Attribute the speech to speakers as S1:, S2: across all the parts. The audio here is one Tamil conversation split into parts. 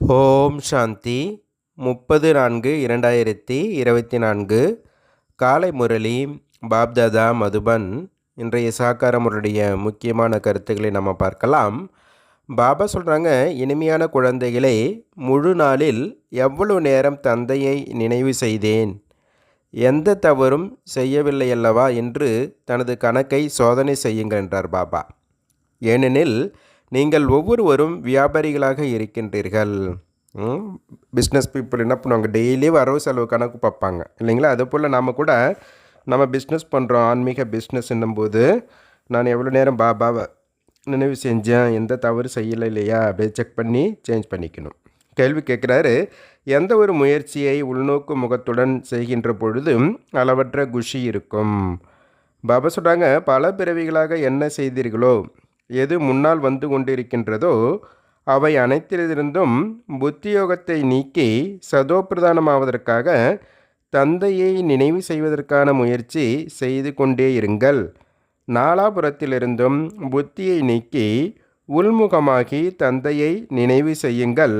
S1: ஓம் சாந்தி. முப்பது நான்கு இரண்டாயிரத்தி இருபத்தி நான்கு. காலை முரளி பாப்தாதா மதுபன். இன்றைய சாக்காரமுடைய முக்கியமான கருத்துக்களை நம்ம பார்க்கலாம். பாபா சொல்கிறாங்க இனிமையான குழந்தைகளே முழு நாளில் எவ்வளவு நேரம் தந்தையை நினைவு செய்தேன். எந்த தவறும் செய்யவில்லை அல்லவா என்று தனது கணக்கை சோதனை செய்யுங்கள் என்றார் பாபா. ஏனெனில் நீங்கள் ஒவ்வொருவரும் வியாபாரிகளாக இருக்கின்றீர்கள். பிஸ்னஸ் பீப்புள் என்ன பண்ணுவாங்க? டெய்லி வரவு செலவு கணக்கு பார்ப்பாங்க. இல்லைங்களா? அதே போல் நாம் கூட நம்ம பிஸ்னஸ் பண்ணுறோம் ஆன்மீக பிஸ்னஸ் என்னும்போது நான் எவ்வளோ நேரம் பாபாவை நினைவு செஞ்சேன்? எந்த தவறு செய்யலை இல்லையா? அப்படியே செக் பண்ணி சேஞ்ச் பண்ணிக்கணும். கேள்வி கேட்குறாரு. எந்த ஒரு முயற்சியை உள்நோக்கு முகத்துடன் செய்கின்ற பொழுதும் அளவற்ற குஷி இருக்கும்? பாபா சொல்கிறாங்க பல பிறவிகளாக என்ன செய்தீர்களோ எது முன்னால் வந்து கொண்டிருக்கின்றதோ அவை அனைத்திலிருந்தும் புத்தியோகத்தை நீக்கி சதோப்பிரதானமாவதற்காக தந்தையை நினைவு செய்வதற்கான முயற்சி செய்து கொண்டே இருங்கள். நாலாபுரத்திலிருந்தும் புத்தியை நீக்கி உள்முகமாகி தந்தையை நினைவு செய்யுங்கள்.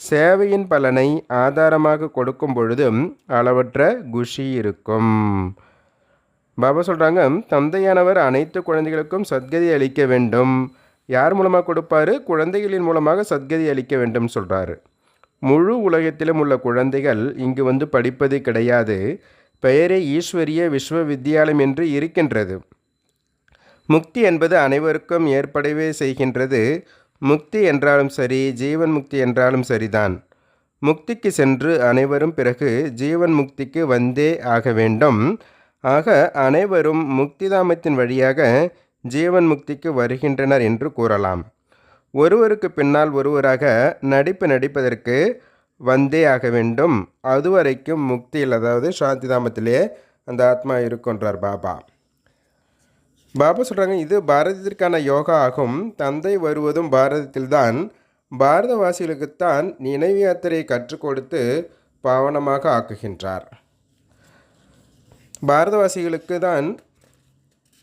S1: சேவையின் பலனை ஆதாரமாக கொடுக்கும் பொழுதும் அளவற்ற குஷி இருக்கும். பாபா சொல்கிறாங்க தந்தையானவர் அனைத்து குழந்தைகளுக்கும் சத்கதி அளிக்க வேண்டும். யார் மூலமாக கொடுப்பாரு? குழந்தைகளின் மூலமாக சத்கதி அளிக்க வேண்டும் சொல்கிறாரு முழு உலகத்திலும் உள்ள குழந்தைகள் இங்கு வந்து படிப்பது கிடையாது. பெயரே ஈஸ்வரிய விஸ்வ வித்யாலயம் என்று இருக்கின்றது. முக்தி என்பது அனைவருக்கும் ஏற்படவே செய்கின்றது. முக்தி என்றாலும் சரி ஜீவன் முக்தி என்றாலும் சரிதான். முக்திக்கு சென்று அனைவரும் பிறகு ஜீவன் முக்திக்கு வந்தே ஆக வேண்டும். ஆக அனைவரும் முக்திதாமத்தின் வழியாக ஜீவன் முக்திக்கு வருகின்றனர் என்று கூறலாம். ஒருவருக்கு பின்னால் ஒருவராக நடிப்பு நடிப்பதற்கு வந்தே ஆக வேண்டும். அதுவரைக்கும் முக்தியில் அதாவது சாந்திதாமத்திலே அந்த ஆத்மா இருக்குன்றார் பாபா. பாபா சொல்கிறாங்க இது பாரதத்திற்கான யோகா ஆகும். தந்தை வருவதும் பாரதத்தில்தான். பாரதவாசிகளுக்குத்தான் நினைவு யாத்திரையை கற்றுக் கொடுத்து பாவனமாக ஆக்குகின்றார். பாரதவாசிகளுக்கு தான்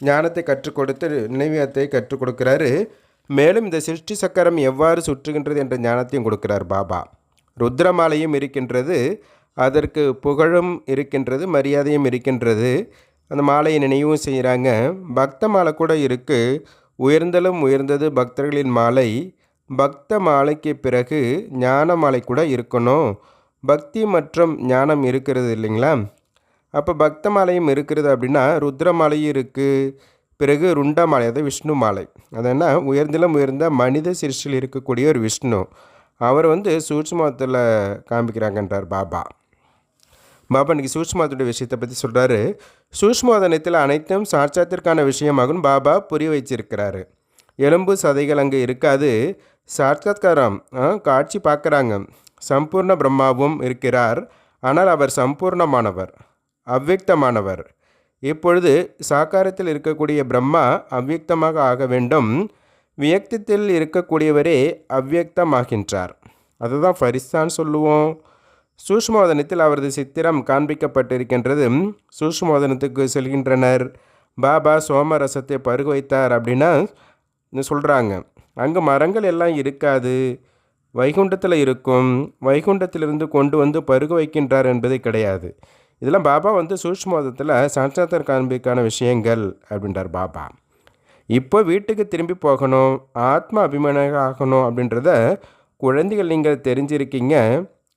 S1: ஞானத்தை கற்றுக் கொடுத்து நினைவியத்தை கற்றுக் கொடுக்கிறாரு. மேலும் இந்த சிருஷ்டி சக்கரம் எவ்வாறு சுற்றுகின்றது என்ற ஞானத்தையும் கொடுக்கிறார் பாபா. ருத்ரமாலையும் இருக்கின்றது அதற்கு புகழும் இருக்கின்றது மரியாதையும் இருக்கின்றது. அந்த மாலையை நினைவும் செய்கிறாங்க. பக்த மாலை கூட இருக்குது உயர்ந்தலும் உயர்ந்தது பக்தர்களின் மாலை. பக்த மாலைக்கு பிறகு ஞான மாலை கூட இருக்கணும். பக்தி மற்றும் ஞானம் இருக்கிறது இல்லைங்களா? அப்போ பக்த மாலையும் இருக்கிறது அப்படின்னா ருத்ர மாலையும் இருக்குது பிறகு ருண்டா மாலை அதாவது விஷ்ணு மாலை. அதனா உயர்ந்திலும் உயர்ந்த மனித சிருஷ்டியில் இருக்கக்கூடிய ஒரு விஷ்ணு. அவர் வந்து சூட்சுமத்தில் காமிக்கிறாங்கன்றார் பாபா. பாபா இன்றைக்கி சூஷ்மாதனுடைய விஷயத்தை பற்றி சொல்கிறாரு சூஷ்மாதனத்தில் அனைத்தும் சாட்சாத்திற்கான விஷயமாகும் பாபா புரிய வச்சிருக்கிறாரு எலும்பு சதைகள் அங்கே இருக்காது. சாட்சாத்காரம் காட்சி பார்க்குறாங்க. சம்பூர்ண பிரம்மாவும் இருக்கிறார். ஆனால் அவர் சம்பூர்ணமானவர். அவ்வியக்தமானவர் இப்பொழுது சாக்காரத்தில் இருக்கக்கூடிய பிரம்மா அவ்வியக்தமாக ஆக வேண்டும். வியக்தத்தில் இருக்கக்கூடியவரே அவ்வியக்தமாகின்றார் அதுதான் ஃபரிஸ்தான் சொல்லுவோம். சூஷ்மோதனத்தில் அவரது சித்திரம் காண்பிக்கப்பட்டிருக்கின்றது. சூஷ்மோதனத்துக்கு செல்கின்றனர். பாபா சோமரசத்தை பருக வைத்தார் அப்படின்னா சொல்கிறாங்க அங்கே மரங்கள் எல்லாம் இருக்காது. வைகுண்டத்தில் இருக்கும். வைகுண்டத்திலிருந்து கொண்டு வந்து பருக வைக்கின்றார் என்பது கிடையாது. இதெல்லாம் பாபா வந்து சூஷ்மோதத்தில் சாட்சாத்தர் காண்பிக்கான விஷயங்கள் அப்படின்றார் பாபா. இப்போ வீட்டுக்கு திரும்பி போகணும் ஆத்மா அபிமானாக ஆகணும் அப்படின்றத குழந்தைகள் நீங்கள் தெரிஞ்சிருக்கீங்க.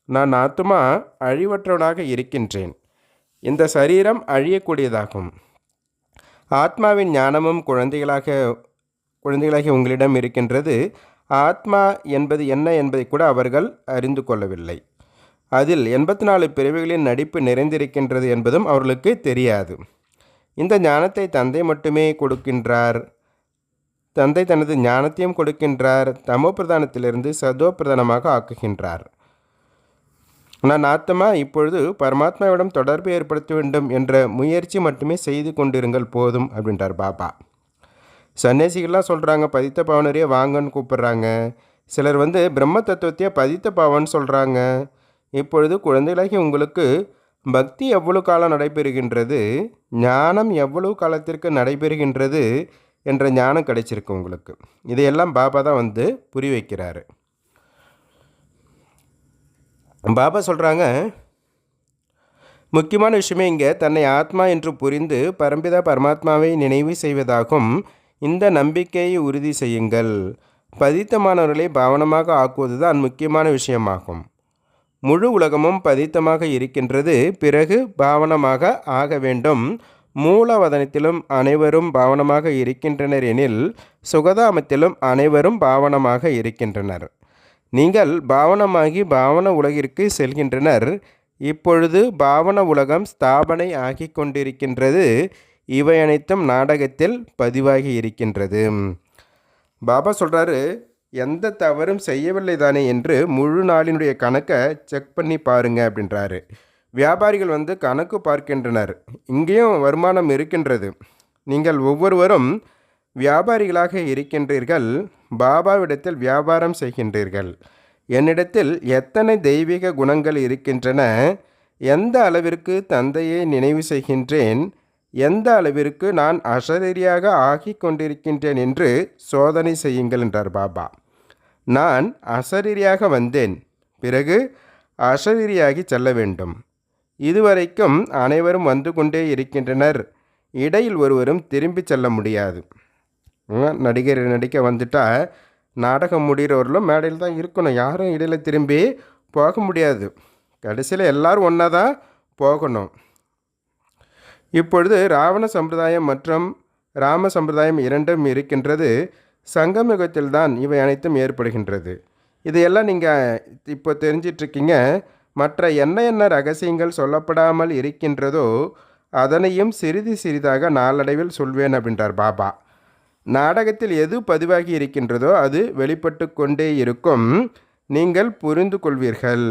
S1: நான் ஆத்மா அழிவற்றவனாக இருக்கின்றேன். இந்த சரீரம் அழியக்கூடியதாகும். ஆத்மாவின் ஞானமும் குழந்தைகளாக குழந்தைகளாக உங்களிடம் இருக்கின்றது. ஆத்மா என்பது என்ன என்பதை கூட அவர்கள் அறிந்து கொள்ளவில்லை. அதில் எண்பத்தி நாலு பிரிவுகளின் நடிப்பு நிறைந்திருக்கின்றது என்பதும் அவர்களுக்கு தெரியாது. இந்த ஞானத்தை தந்தை மட்டுமே கொடுக்கின்றார். தந்தை தனது ஞானத்தையும் கொடுக்கின்றார். தமோ பிரதானத்திலிருந்து சதோ பிரதானமாக ஆக்குகின்றார். நான் ஆத்மா இப்பொழுது பரமாத்மாவிடம் தொடர்பு ஏற்படுத்த வேண்டும் என்ற முயற்சி மட்டுமே செய்து கொண்டிருங்கள் போதும் அப்படின்றார் பாபா. சன்னியாசிகள்லாம் சொல்கிறாங்க பதித்த பாவனரையே வாங்கன்னு கூப்பிட்றாங்க. சிலர் வந்து பிரம்ம தத்துவத்தையே பதித்த பாவன் சொல்கிறாங்க இப்பொழுது குழந்தைகளாகி உங்களுக்கு பக்தி எவ்வளவு காலம் நடைபெறுகின்றது? ஞானம் எவ்வளவு காலத்திற்கு நடைபெறுகின்றது? என்ற ஞானம் கிடைச்சிருக்கு உங்களுக்கு. இதையெல்லாம் பாபா தான் வந்து புரி வைக்கிறாரு பாபா சொல்கிறாங்க முக்கியமான விஷயமே இங்கே தன்னை ஆத்மா என்று புரிந்து பரம்பிதா பரமாத்மாவை நினைவு செய்வதாகும். இந்த நம்பிக்கையை உறுதி செய்யுங்கள். பதித்தமானவர்களை பாவனமாக ஆக்குவது தான் முக்கியமான விஷயமாகும். முழு உலகமும் பதித்தமாக இருக்கின்றது. பிறகு பாவனமாக ஆக வேண்டும். மூலவதனத்திலும் அனைவரும் பாவனமாக இருக்கின்றனர் எனில் சுகதாமத்திலும் அனைவரும் பாவனமாக இருக்கின்றனர். நீங்கள் பாவனமாகி பாவன உலகிற்கு செல்கின்றனர். இப்பொழுது பாவன உலகம் ஸ்தாபனை ஆகி கொண்டிருக்கின்றது. இவை அனைத்தும் நாடகத்தில் பதிவாகி இருக்கின்றது. பாபா சொல்கிறாரு எந்த தவறும் செய்யவில்லை தானே என்று முழு நாளினுடைய கணக்கை செக் பண்ணி பாருங்க அப்படின்றாரு. வியாபாரிகள் வந்து கணக்கு பார்க்கின்றனர். இங்கேயும் வருமானம் இருக்கின்றது. நீங்கள் ஒவ்வொருவரும் வியாபாரிகளாக இருக்கின்றீர்கள். பாபாவிடத்தில் வியாபாரம் செய்கின்றீர்கள். என்னிடத்தில் எத்தனை தெய்வீக குணங்கள் இருக்கின்றன? எந்த அளவிற்கு தந்தையை நினைவு செய்கின்றேன்? எந்த அளவிற்கு நான் அசரீரியாக ஆகி கொண்டிருக்கின்றேன் என்று சோதனை செய்யுங்கள் என்றார் பாபா. நான் அசரீரியாக வந்தேன். பிறகு அசரீரியாகி செல்ல வேண்டும். இதுவரைக்கும் அனைவரும் வந்து கொண்டே இருக்கின்றனர். இடையில் ஒருவரும் திரும்பி செல்ல முடியாது. நடிகர் நடிக்க வந்துட்டா நாடகம் முடிகிறவர்களும் மேடையில் தான் இருக்கணும். யாரும் இடையில் திரும்பி போக முடியாது. கடைசியில் எல்லாரும் ஒன்றா தான் போகணும். இப்பொழுது ராவண சம்பிரதாயம் மற்றும் ராம சம்பிரதாயம் இரண்டும் இருக்கின்றது. சங்கமயுகத்தில் தான் இவை அனைத்தும் ஏற்படுகின்றது. இதையெல்லாம் நீங்கள் இப்போ தெரிஞ்சிட்ருக்கீங்க. மற்ற என்ன என்ன ரகசியங்கள் சொல்லப்படாமல் இருக்கின்றதோ அதனையும் சிறிது சிறிதாக நாளடைவில் சொல்வேன் அப்படின்றார் பாபா. நாடகத்தில் எது பதிவாகி இருக்கின்றதோ அது வெளிப்பட்டு கொண்டே இருக்கும். நீங்கள் புரிந்து கொள்வீர்கள்.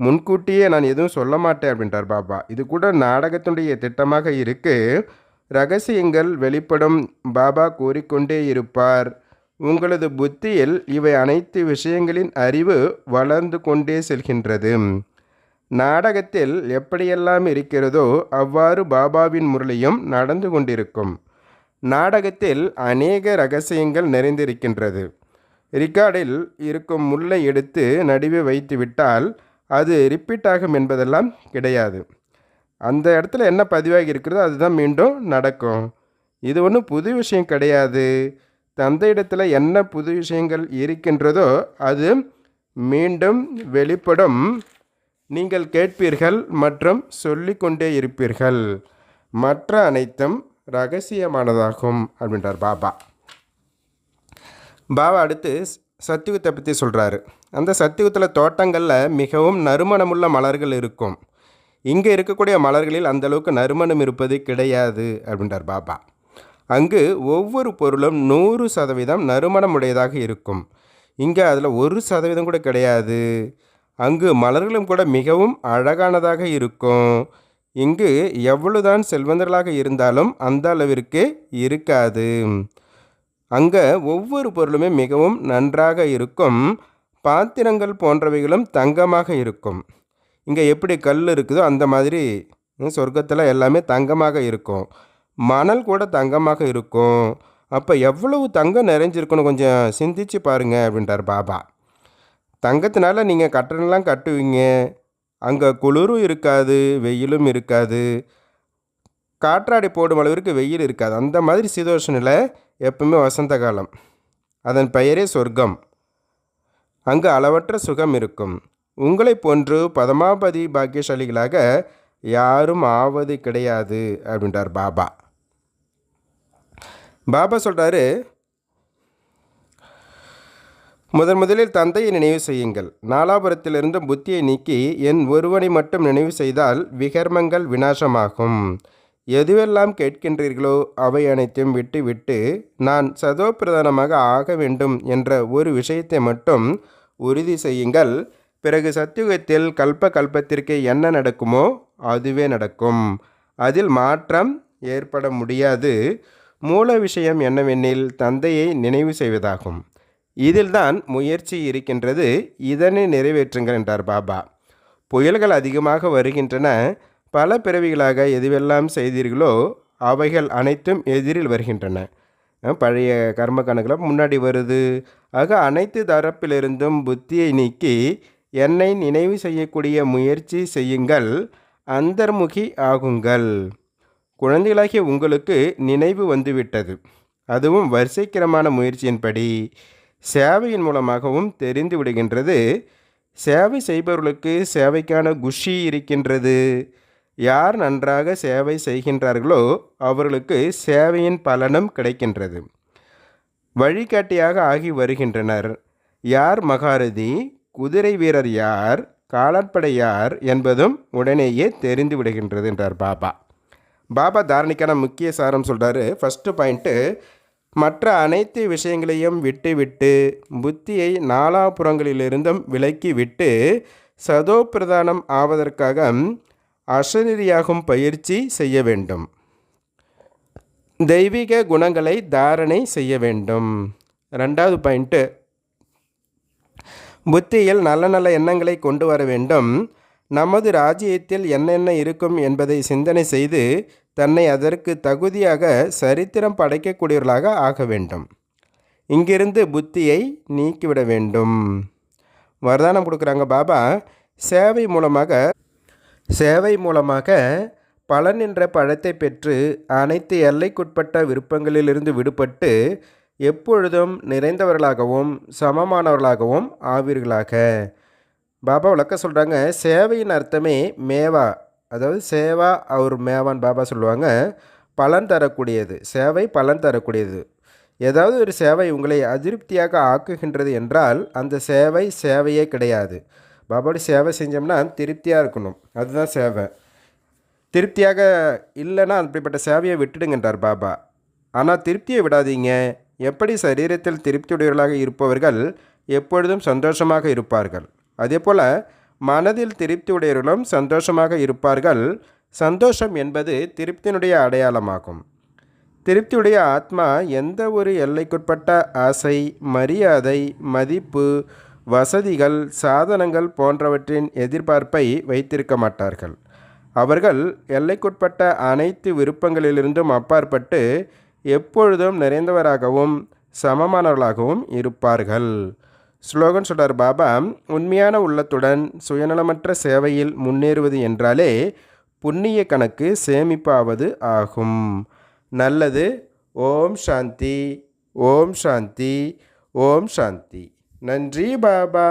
S1: முன்கூட்டியே நான் எதுவும் சொல்ல மாட்டேன் அப்படின்றார் பாபா. இது கூட நாடகத்தினுடைய திட்டமாக இருக்குது ரகசியங்கள் வெளிப்படும். பாபா கூறிக்கொண்டே இருப்பார். உங்களது புத்தியில் இவை அனைத்து விஷயங்களின் அறிவு வளர்ந்து கொண்டே செல்கின்றது. நாடகத்தில் எப்படியெல்லாம் இருக்கிறதோ அவ்வாறு பாபாவின் முரளியும் நடந்து கொண்டிருக்கும். நாடகத்தில் அநேக ரகசியங்கள் நிறைந்திருக்கின்றது. ரிக்கார்டில் இருக்கும் முல்லை எடுத்து நடுவே வைத்துவிட்டால் அது ரிப்பீட் ஆகும் என்பதெல்லாம் கிடையாது. அந்த இடத்துல என்ன பதிவாகி இருக்கிறதோ அதுதான் மீண்டும் நடக்கும். இது ஒன்றும் புது விஷயம் கிடையாது. தந்தையிடத்தில் என்ன புது விஷயங்கள் இருக்கின்றதோ அது மீண்டும் வெளிப்படும். நீங்கள் கேட்பீர்கள் மற்றும் சொல்லிக்கொண்டே இருப்பீர்கள். மற்ற அனைத்தும் ரகசியமானதாகும் அப்படின்றார் பாபா. பாபா அடுத்து சத்தியுகத்தை பற்றி சொல்கிறாரு அந்த சத்தியுகத்தில் தோட்டங்களில் மிகவும் நறுமணமுள்ள மலர்கள் இருக்கும். இங்கே இருக்கக்கூடிய மலர்களில் அந்த அளவுக்கு நறுமணம் இருப்பது கிடையாது அப்படின்றார் பாபா. அங்கு ஒவ்வொரு பொருளும் நூறு சதவீதம் நறுமணம் உடையதாக இருக்கும். இங்கே அதில் ஒரு சதவீதம் கூட கிடையாது. அங்கு மலர்களும் கூட மிகவும் அழகானதாக இருக்கும். இங்கு எவ்வளவுதான் செல்வந்தர்களாக இருந்தாலும் அந்த அளவிற்கு இருக்காது. அங்கே ஒவ்வொரு பொருளுமே மிகவும் நன்றாக இருக்கும். பாத்திரங்கள் போன்றவைகளும் தங்கமாக இருக்கும். இங்கே எப்படி கல் இருக்குதோ அந்த மாதிரி சொர்க்கத்தில் எல்லாமே தங்கமாக இருக்கும். மணல் கூட தங்கமாக இருக்கும். அப்போ எவ்வளவு தங்கம் நிறைஞ்சிருக்குன்னு கொஞ்சம் சிந்திச்சு பாருங்க அப்படின்றார் பாபா. தங்கத்தினால நீங்கள் கட்டணம்லாம் கட்டுவீங்க. அங்கே குளிரும் இருக்காது வெயிலும் இருக்காது. காற்றாடி போடும் அளவிற்கு வெயில் இருக்காது. அந்த மாதிரி சீதோஷ நிலை எப்பவுமே வசந்த காலம். அதன் பெயரே சொர்க்கம். அங்கு அளவற்ற சுகம் இருக்கும். உங்களைப் போன்று பதமாபதி பாக்கியசாலிகளாக யாரும் ஆவது கிடையாது அப்படின்றார் பாபா. பாபா சொல்கிறாரு முதன் முதலில் தந்தையை நினைவு செய்யுங்கள். நாலாபுரத்திலிருந்து புத்தியை நீக்கி என் ஒருவனை மட்டும் நினைவு செய்தால் விகர்மங்கள் விநாசமாகும். எதுவெல்லாம் கேட்கின்றீர்களோ அவை அனைத்தையும் விட்டு விட்டு நான் சதோப்பிரதானமாக ஆக வேண்டும் என்ற ஒரு விஷயத்தை மட்டும் உறுதி செய்யுங்கள். பிறகு சத்தியுகத்தில் கல்ப கல்பத்திற்கு என்ன நடக்குமோ அதுவே நடக்கும். அதில் மாற்றம் ஏற்பட முடியாது. மூல விஷயம் என்னவெனில் தந்தையை நினைவு செய்வதாகும். இதில்தான் முயற்சி இருக்கின்றது. இதனை நிறைவேற்றுங்கள் என்றார் பாபா. புயல்கள் அதிகமாக வருகின்றன. பல பிறவிகளாக எதுவெல்லாம் செய்தீர்களோ அவைகள் அனைத்தும் எதிரில் வருகின்றன. பழைய கர்ம கணக்கில் முன்னாடி வருது. ஆக அனைத்து தரப்பிலிருந்தும் புத்தியை நீக்கி என்னை நினைவு செய்யக்கூடிய முயற்சி செய்யுங்கள் அந்தர்முகி ஆகுங்கள். குழந்தைகளாகிய உங்களுக்கு நினைவு வந்துவிட்டது. அதுவும் வரிசைக்கிரமான முயற்சியின்படி சேவையின் மூலமாகவும் தெரிந்து விடுகின்றது. சேவை செய்பவர்களுக்கு சேவைக்கான குஷி இருக்கின்றது. யார் நன்றாக சேவை செய்கின்றார்களோ அவர்களுக்கு சேவையின் பலனும் கிடைக்கின்றது. வழிகாட்டியாக ஆகி வருகின்றனர். யார் மகாரதி? குதிரை வீரர் யார் காலாட்படை யார் என்பதும் உடனேயே தெரிந்து விடுகின்றது என்றார் பாபா. பாபா தாரணிக்கான முக்கிய சாரம் சொல்கிறாரு ஃபஸ்ட்டு பாயிண்ட்டு மற்ற அனைத்து விஷயங்களையும் விட்டுவிட்டு புத்தியை நாலாபுறங்களிலிருந்தும் விலக்கி விட்டு சதோ பிரதானம் ஆவதற்காக அசரீரியாகும் பயிற்சி செய்ய வேண்டும். தெய்வீக குணங்களை தாரணை செய்ய வேண்டும். ரெண்டாவது பாயிண்ட்டு புத்தியில் நல்ல நல்ல எண்ணங்களை கொண்டு வர வேண்டும். நமது ராஜ்யத்தில் என்னென்ன இருக்கும் என்பதை சிந்தனை செய்து தன்னை அதற்கு தகுதியாக சரித்திரம் படைக்கக்கூடியவர்களாக ஆக வேண்டும். இங்கிருந்து புத்தியை நீக்கிவிட வேண்டும். வரதானம் கொடுக்குறாங்க பாபா. சேவை மூலமாக சேவை மூலமாக பலன் என்ற பழத்தை பெற்று அனைத்து எல்லைக்குட்பட்ட விருப்பங்களிலிருந்து விடுபட்டு எப்பொழுதும் நிறைந்தவர்களாகவும் சமமானவர்களாகவும் ஆவீர்களாக. பாபா விளக்க சொல்கிறாங்க சேவையின் அர்த்தமே மேவா. அதாவது சேவா அவர் மேவான் பாபா சொல்லுவாங்க பலன் தரக்கூடியது. சேவை பலன் தரக்கூடியது. ஏதாவது ஒரு சேவை உங்களை அதிருப்தியாக ஆக்குகின்றது என்றால் அந்த சேவை சேவையே கிடையாது. பாபாவோட சேவை செஞ்சோம்னா திருப்தியாக இருக்கணும். அதுதான் சேவை. திருப்தியாக இல்லைன்னா அப்படிப்பட்ட சேவையை விட்டுடுங்கன்றார் பாபா. ஆனால் திருப்தியை விடாதீங்க. எப்படி சரீரத்தில் திருப்தியுடையவர்களாக இருப்பவர்கள் எப்பொழுதும் சந்தோஷமாக இருப்பார்கள்? அதேபோல் மனதில் திருப்தியுடையவர்களும் சந்தோஷமாக இருப்பார்கள். சந்தோஷம் என்பது திருப்தியினுடைய அடையாளமாகும். திருப்தியுடைய ஆத்மா எந்த ஒரு எல்லைக்குட்பட்ட ஆசை மரியாதை மதிப்பு வசதிகள் சாதனங்கள் போன்றவற்றின் எதிர்பார்ப்பை வைத்திருக்க மாட்டார்கள். அவர்கள் எல்லைக்குட்பட்ட அனைத்து விருப்பங்களிலிருந்தும் அப்பாற்பட்டு எப்பொழுதும் நிறைந்தவராகவும் சமமானவர்களாகவும் இருப்பார்கள். ஸ்லோகன் சொல்கிறார் பாபா உண்மையான உள்ளத்துடன் சுயநலமற்ற சேவையில் முன்னேறுவது என்றாலே புண்ணிய கணக்கு சேமிப்பாவது ஆகும். நல்லது ஓம் சாந்தி ஓம் சாந்தி ஓம் சாந்தி. நன்றி பாபா.